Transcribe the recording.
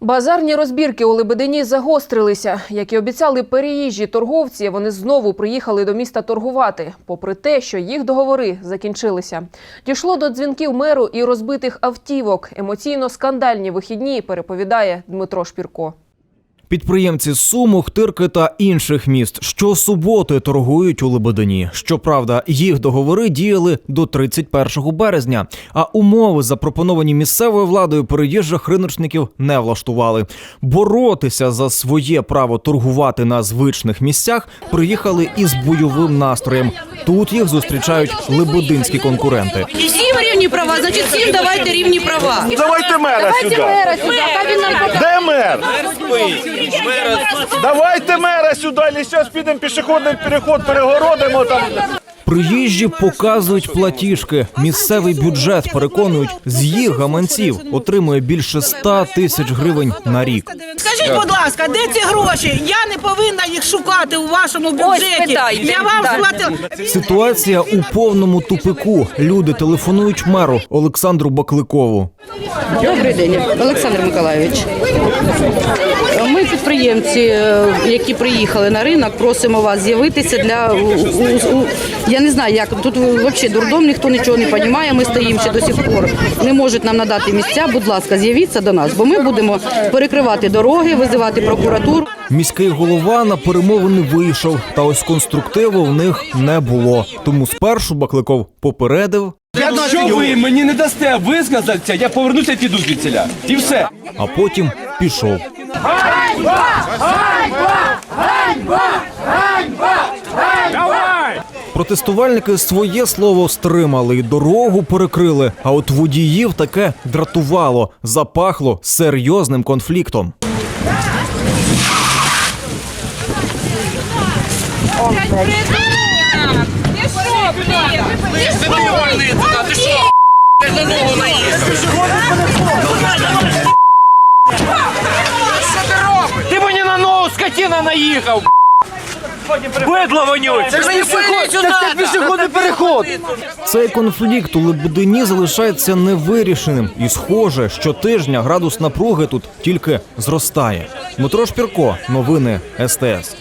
Базарні розбірки у Лебедині загострилися. Як і обіцяли переїжджі торговці, вони знову приїхали до міста торгувати, попри те, що їх договори закінчилися. Дійшло до дзвінків меру і розбитих автівок. Емоційно скандальні вихідні, переповідає Дмитро Шпірко. Підприємці Суму, Хтирки та інших міст щосуботи торгують у Лебедині. Щоправда, їх договори діяли до 31 березня, а умови, запропоновані місцевою владою, переїжджих риночників не влаштували. Боротися за своє право торгувати на звичних місцях приїхали із бойовим настроєм. Тут їх зустрічають лебединські конкуренти. І всім рівні права, значить всім давайте рівні права. Давайте мера сюди. Де мер? Давайте мера сюди, і зараз підемо пішохідний переход, перегородимо там. Приїжджі показують платіжки. Місцевий бюджет переконують з їх гаманців отримує більше 100 тисяч гривень на рік. Скажіть, будь ласка, де ці гроші? Я не повинна їх шукати у вашому бюджеті. Я вам сплатила. Ситуація у повному тупику. Люди телефонують меру Олександру Бакликову. Добрий день, Олександр Миколайович. Ми підприємці, е, які приїхали на ринок, просимо вас з'явитися для у- у- у- я не знаю, як тут взагалі дурдом, ніхто нічого не розуміє. Ми стоїмо ще до сих пор. Не можуть нам надати місця. Будь ласка, з'явіться до нас, бо ми будемо перекривати дороги, визивати прокуратуру. Міський голова на перемовини вийшов, та ось конструктиву в них не було. Тому спершу Бакликов попередив, Якщо ви мені не дасте висказатися, я повернуся і піду звідсіля. І все. а потім пішов. Протестувальники своє слово стримали і дорогу перекрили. А от водіїв таке дратувало, запахло серйозним конфліктом. Ти мені скотина наїхав. Бидло вонюче. Це ж не пішохідний переход. Цей конфлікт у Лебедині залишається невирішеним, і схоже, щотижня градус напруги тут тільки зростає. Дмитро Шпірко, новини СТС.